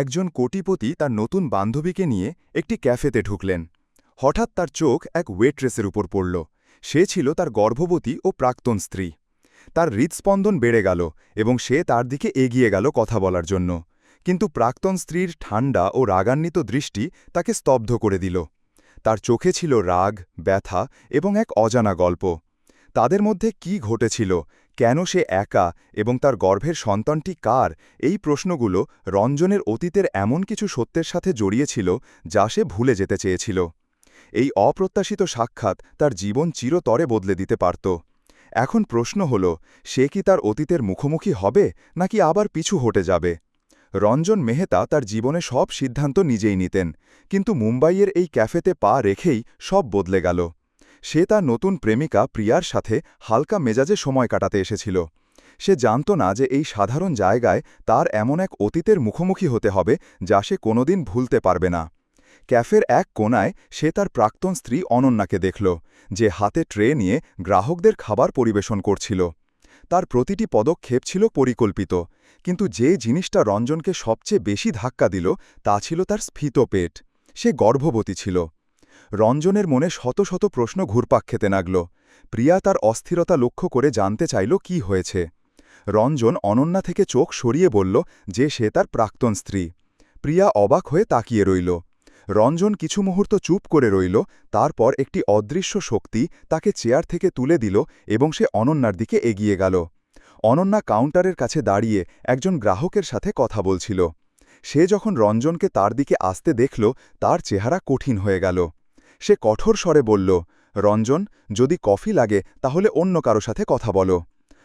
একজন কোটিপতি তার নতুন বান্ধবীকে নিয়ে একটি ক্যাফেতে ঢুকলেন। হঠাৎ তার চোখ এক ওয়েট্রেসের উপর পড়ল। সে ছিল তার গর্ভবতী ও প্রাক্তন স্ত্রী। তার হৃৎস্পন্দন বেড়ে গেল এবং সে তার দিকে এগিয়ে গেল কথা বলার জন্য। কিন্তু প্রাক্তন স্ত্রীর ঠান্ডা ও রাগান্বিত দৃষ্টি তাকে স্তব্ধ করে দিল। তার চোখে ছিল রাগ, ব্যথা এবং এক অজানা গল্প। তাদের মধ্যে কি ঘটেছিল কেন সে একা এবং তার গর্ভের সন্তানটি কার? এই প্রশ্নগুলো রঞ্জনের অতীতের এমন কিছু সত্যের সাথে জড়িয়েছিল যা সে ভুলে যেতে চেয়েছিল। এই অপ্রত্যাশিত সাক্ষাৎ তার জীবন চিরতরে বদলে দিতে পারত। এখন প্রশ্ন হল, সে কি তার অতীতের মুখোমুখি হবে নাকি আবার পিছু হটে যাবে? রঞ্জন মেহতা তার জীবনে সব সিদ্ধান্ত নিজেই নিতেন, কিন্তু মুম্বাইয়ের এই ক্যাফেতে পা রেখেই সব বদলে গেল। সে তার নতুন প্রেমিকা প্রিয়ার সাথে হালকা মেজাজে সময় কাটাতে এসেছিল। সে জানত না যে এই সাধারণ জায়গায় তার এমন এক অতীতের মুখোমুখি হতে হবে যা সে কোনোদিন ভুলতে পারবে না। ক্যাফের এক কোনায় সে তার প্রাক্তন স্ত্রী অনন্যাকে দেখল, যে হাতে ট্রে নিয়ে গ্রাহকদের খাবার পরিবেশন করছিল। তার প্রতিটি পদক্ষেপ ছিল পরিকল্পিত, কিন্তু যে জিনিসটা রঞ্জনকে সবচেয়ে বেশি ধাক্কা দিল তা ছিল তার স্ফীত পেট। সে গর্ভবতী ছিল। রঞ্জনের মনে শত শত প্রশ্ন ঘুরপাক খেতে লাগল। প্রিয়া তার অস্থিরতা লক্ষ্য করে জানতে চাইল কি হয়েছে। রঞ্জন অনন্যা থেকে চোখ সরিয়ে বলল যে সে তার প্রাক্তন স্ত্রী। প্রিয়া অবাক হয়ে তাকিয়ে রইল। রঞ্জন কিছু মুহূর্ত চুপ করে রইল, তারপর একটি অদৃশ্য শক্তি তাকে চেয়ার থেকে তুলে দিল এবং সে অনন্যার দিকে এগিয়ে গেল। অনন্যা কাউন্টারের কাছে দাঁড়িয়ে একজন গ্রাহকের সাথে কথা বলছিল। সে যখন রঞ্জনকে তার দিকে আসতে দেখল, তার চেহারা কঠিন হয়ে গেল। সে কঠোর স্বরে বলল, রঞ্জন, যদি কফি লাগে, তাহলে অন্য কারও সাথে কথা বলো।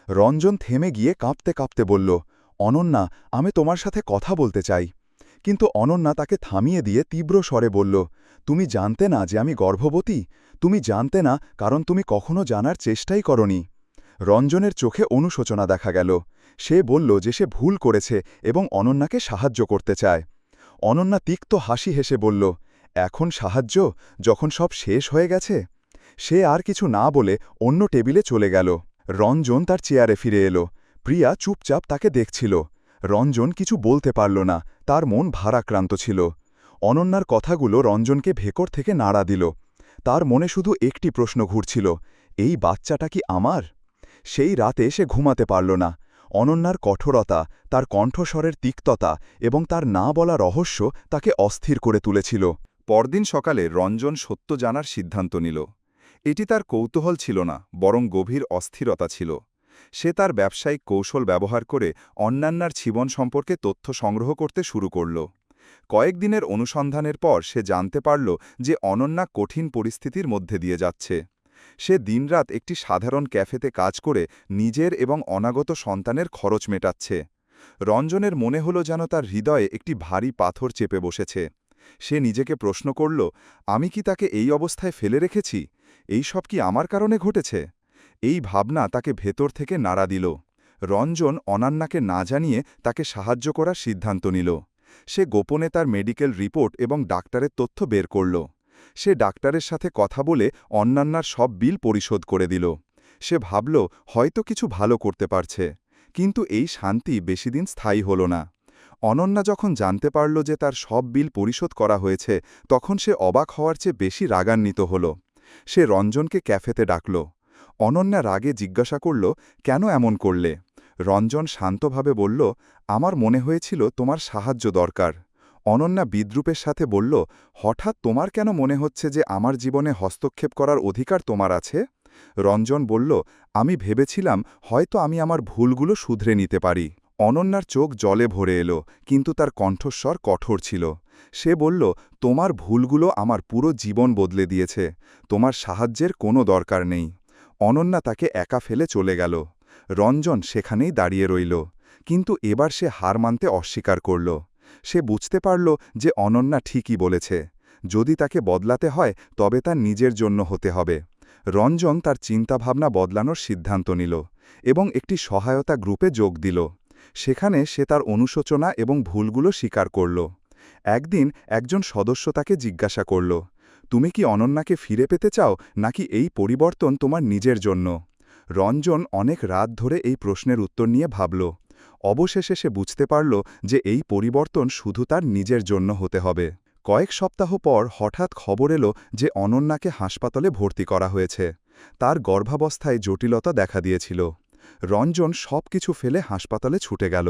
রঞ্জন থেমে গিয়ে কাঁপতে কাঁপতে বলল, অনন্যা, আমি তোমার সাথে কথা বলতে চাই। কিন্তু অনন্যা তাকে থামিয়ে দিয়ে তীব্র স্বরে বলল, তুমি জানতে না যে আমি গর্ভবতী? তুমি জানতে না, কারণ তুমি কখনো জানার চেষ্টাই করনি। রঞ্জনের চোখে অনুশোচনা দেখা গেল। সে বলল যে সে ভুল করেছে এবং অনন্যাকে সাহায্য করতে চায়। অনন্যা তিক্ত হাসি হেসে বলল এখন সাহায্য যখন সব শেষ হয়ে গেছে? সে আর কিছু না বলে অন্য টেবিলে চলে গেল। রঞ্জন তার চেয়ারে ফিরে এলো। প্রিয়া চুপচাপ তাকে দেখছিল। রঞ্জন কিছু বলতে পারল না। তার মন ভারাক্রান্ত ছিল। অনন্যার কথাগুলো রঞ্জনকে ভেকর থেকে নাড়া দিল। তার মনে শুধু একটি প্রশ্ন ঘুরছিল, এই বাচ্চাটা কি আমার? সেই রাতে সে ঘুমাতে পারল না। অনন্যার কঠোরতা, তার কণ্ঠস্বরের তিক্ততা এবং তার না বলা রহস্য তাকে অস্থির করে তুলেছিল। পরদিন সকালে রঞ্জন সত্য জানার সিদ্ধান্ত নিল। এটি তার কৌতূহল ছিল না, বরং গভীর অস্থিরতা ছিল। সে তার ব্যবসায়িক কৌশল ব্যবহার করে অন্যান্যার জীবন সম্পর্কে তথ্য সংগ্রহ করতে শুরু করল। কয়েকদিনের অনুসন্ধানের পর সে জানতে পারল যে অনন্যা কঠিন পরিস্থিতির মধ্যে দিয়ে যাচ্ছে। সে দিনরাত একটি সাধারণ ক্যাফেতে কাজ করে নিজের এবং অনাগত সন্তানের খরচ মেটাচ্ছে। রঞ্জনের মনে হল যেন তার হৃদয়ে একটি ভারী পাথর চেপে বসেছে। সে নিজেকে প্রশ্ন করল, আমি কি তাকে এই অবস্থায় ফেলে রেখেছি? এই সব কি আমার কারণে ঘটেছে? এই ভাবনা তাকে ভেতর থেকে নাড়া দিল। রঞ্জন অনান্যাকে না জানিয়ে তাকে সাহায্য করার সিদ্ধান্ত নিল। সে গোপনে তার মেডিকেল রিপোর্ট এবং ডাক্তারের তথ্য বের করল। সে ডাক্তারের সাথে কথা বলে অন্যান্যার সব বিল পরিশোধ করে দিল। সে ভাবল, হয়তো কিছু ভালো করতে পারছে। কিন্তু এই শান্তি বেশিদিন স্থায়ী হল না। অনন্যা যখন জানতে পারল যে তার সব বিল পরিশোধ করা হয়েছে, তখন সে অবাক হওয়ার চেয়ে বেশি রাগান্বিত হল। সে রঞ্জনকে ক্যাফেতে ডাকল। অনন্যা রাগে জিজ্ঞাসা করল, কেন এমন করলে? রঞ্জন শান্তভাবে বলল, আমার মনে হয়েছিল তোমার সাহায্য দরকার। অনন্যা বিদ্রুপের সাথে বলল, হঠাৎ তোমার কেন মনে হচ্ছে যে আমার জীবনে হস্তক্ষেপ করার অধিকার তোমার আছে? রঞ্জন বলল, আমি ভেবেছিলাম হয়তো আমি আমার ভুলগুলো শুধরে নিতে পারি। অনন্যার চোখ জলে ভরে এলো, কিন্তু তার কণ্ঠস্বর কঠোর ছিল। সে বলল, তোমার ভুলগুলো আমার পুরো জীবন বদলে দিয়েছে, তোমার সাহায্যের কোনো দরকার নেই। অনন্যা তাকে একা ফেলে চলে গেল। রঞ্জন সেখানেই দাঁড়িয়ে রইল, কিন্তু এবার সে হার মানতে অস্বীকার করল। সে বুঝতে পারল যে অনন্যা ঠিকই বলেছে, যদি তাকে বদলাতে হয়, তবে তার নিজের জন্য হতে হবে। রঞ্জন তার চিন্তাভাবনা বদলানোর সিদ্ধান্ত নিল এবং একটি সহায়তা গ্রুপে যোগ দিল। সেখানে সে তার অনুশোচনা এবং ভুলগুলো স্বীকার করল। একদিন একজন সদস্য তাকে জিজ্ঞাসা করল, তুমি কি অনন্যাকে ফিরে পেতে চাও নাকি এই পরিবর্তন তোমার নিজের জন্য? রঞ্জন অনেক রাত ধরে এই প্রশ্নের উত্তর নিয়ে ভাবল। অবশেষে সে বুঝতে পারল যে এই পরিবর্তন শুধু তার নিজের জন্য হতে হবে। কয়েক সপ্তাহ পর হঠাৎ খবর এলো যে অনন্যাকে হাসপাতালে ভর্তি করা হয়েছে। তার গর্ভাবস্থায় জটিলতা দেখা দিয়েছিল। রঞ্জন সব কিছু ফেলে হাসপাতালে ছুটে গেল।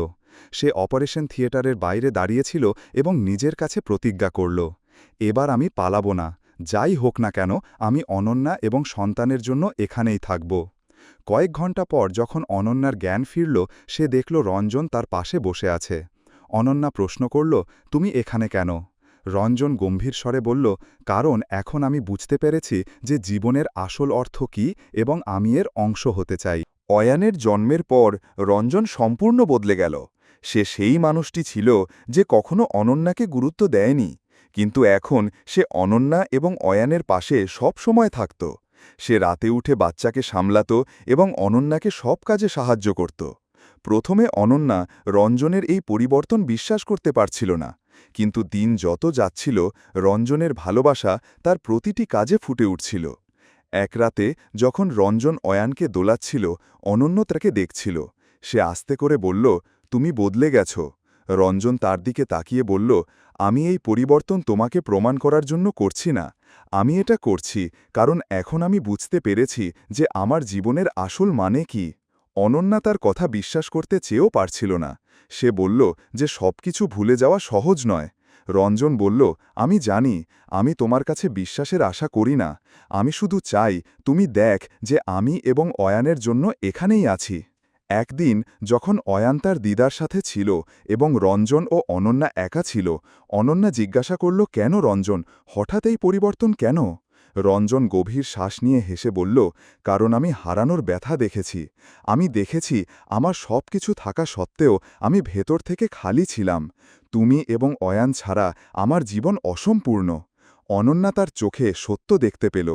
সে অপারেশন থিয়েটারের বাইরে দাঁড়িয়েছিল এবং নিজের কাছে প্রতিজ্ঞা করল, এবার আমি পালাব না, যাই হোক না কেন, আমি অনন্যা এবং সন্তানের জন্য এখানেই থাকব। কয়েক ঘণ্টা পর যখন অনন্যার জ্ঞান ফিরল, সে দেখল রঞ্জন তার পাশে বসে আছে। অনন্যা প্রশ্ন করল, তুমি এখানে কেন? রঞ্জন গম্ভীর স্বরে বলল, কারণ এখন আমি বুঝতে পেরেছি যে জীবনের আসল অর্থ কী এবং আমি এর অংশ হতে চাই। অয়ানের জন্মের পর রঞ্জন সম্পূর্ণ বদলে গেল। সে সেই মানুষটি ছিল যে কখনো অনন্যাকে গুরুত্ব দেয়নি, কিন্তু এখন সে অনন্যা এবং অয়ানের পাশে সব সময় থাকত। সে রাতে উঠে বাচ্চাকে সামলাত এবং অনন্যাকে সব কাজে সাহায্য করত। প্রথমে অনন্যা রঞ্জনের এই পরিবর্তন বিশ্বাস করতে পারছিল না, কিন্তু দিন যত যাচ্ছিল, রঞ্জনের ভালোবাসা তার প্রতিটি কাজে ফুটে উঠছিল। এক রাতে যখন রঞ্জন অয়ানকে দোলাচ্ছিল, অনন্য তাকে দেখছিল। সে আস্তে করে বলল, তুমি বদলে গেছ। রঞ্জন তার দিকে তাকিয়ে বলল, আমি এই পরিবর্তন তোমাকে প্রমাণ করার জন্য করছি না। আমি এটা করছি কারণ এখন আমি বুঝতে পেরেছি যে আমার জীবনের আসল মানে কি। অনন্যা তার কথা বিশ্বাস করতে চেয়েও পারছিল না। সে বলল যে সবকিছু ভুলে যাওয়া সহজ নয়। রঞ্জন বলল, আমি জানি, আমি তোমার কাছে বিশ্বাসের আশা করি না। আমি শুধু চাই, তুমি দেখ যে আমি এবং অয়ানের জন্য এখানেই আছি। একদিন যখন অয়ান তার দিদার সাথে ছিল এবং রঞ্জন ও অনন্যা একা ছিল, অনন্যা জিজ্ঞাসা করল, কেন রঞ্জন? হঠাৎ এই পরিবর্তন কেন? রঞ্জন গভীর শ্বাস নিয়ে হেসে বলল, কারণ আমি হারানোর ব্যথা দেখেছি। আমি দেখেছি আমার সব কিছু থাকা সত্ত্বেও আমি ভেতর থেকে খালি ছিলাম। তুমি এবং অয়ান ছাড়া আমার জীবন অসম্পূর্ণ। অনন্যা তার চোখে সত্য দেখতে পেল,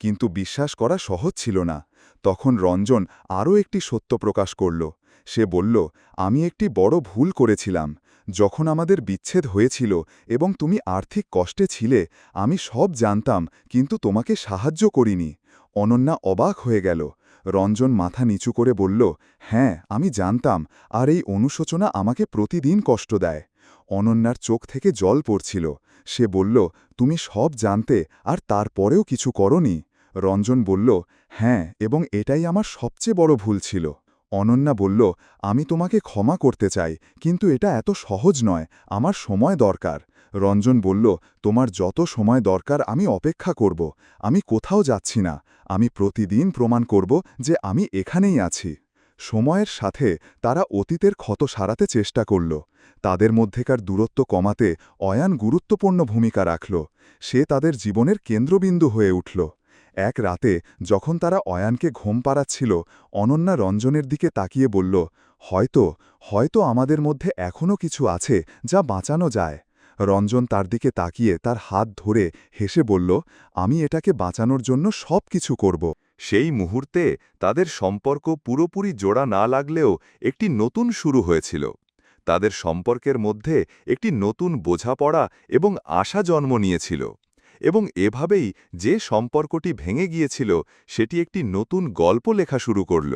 কিন্তু বিশ্বাস করা সহজ ছিল না। তখন রঞ্জন আরও একটি সত্য প্রকাশ করল। সে বলল, আমি একটি বড় ভুল করেছিলাম। যখন আমাদের বিচ্ছেদ হয়েছিল এবং তুমি আর্থিক কষ্টে ছিলে, আমি সব জানতাম, কিন্তু তোমাকে সাহায্য করিনি। অনন্যা অবাক হয়ে গেল। রঞ্জন মাথা নিচু করে বলল হ্যাঁ আমি জানতাম, আর এই অনুশোচনা আমাকে প্রতিদিন কষ্ট দেয়। অনন্যার চোখ থেকে জল পড়ছিল। সে বলল, তুমি সব জানতে, আর তারপরেও কিছু করনি? রঞ্জন বলল হ্যাঁ এবং এটাই আমার সবচেয়ে বড় ভুল ছিল। অনন্যা বলল, আমি তোমাকে ক্ষমা করতে চাই, কিন্তু এটা এত সহজ নয়, আমার সময় দরকার। রঞ্জন বলল, তোমার যত সময় দরকার, আমি অপেক্ষা করব, আমি কোথাও যাচ্ছি না, আমি প্রতিদিন প্রমাণ করব যে আমি এখানেই আছি। সময়ের সাথে তারা অতীতের ক্ষত সারাতে চেষ্টা করল। তাদের মধ্যেকার দূরত্ব কমাতে অয়ান গুরুত্বপূর্ণ ভূমিকা রাখল। সে তাদের জীবনের কেন্দ্রবিন্দু হয়ে উঠল। এক রাতে যখন তারা অয়ানকে ঘুম পাড়াচ্ছিল, অনন্যা রঞ্জনের দিকে তাকিয়ে বলল, হয়তো হয়তো আমাদের মধ্যে এখনও কিছু আছে যা বাঁচানো যায়। রঞ্জন তার দিকে তাকিয়ে তার হাত ধরে হেসে বলল, আমি এটাকে বাঁচানোর জন্য সব কিছু করব। সেই মুহূর্তে তাদের সম্পর্ক পুরোপুরি জোড়া না লাগলেও একটি নতুন শুরু হয়েছিল। তাদের সম্পর্কের মধ্যে একটি নতুন বোঝাপড়া এবং আশা জন্ম নিয়েছিল। এবং এভাবেই যে সম্পর্কটি ভেঙে গিয়েছিল সেটি একটি নতুন গল্প লেখা শুরু করল।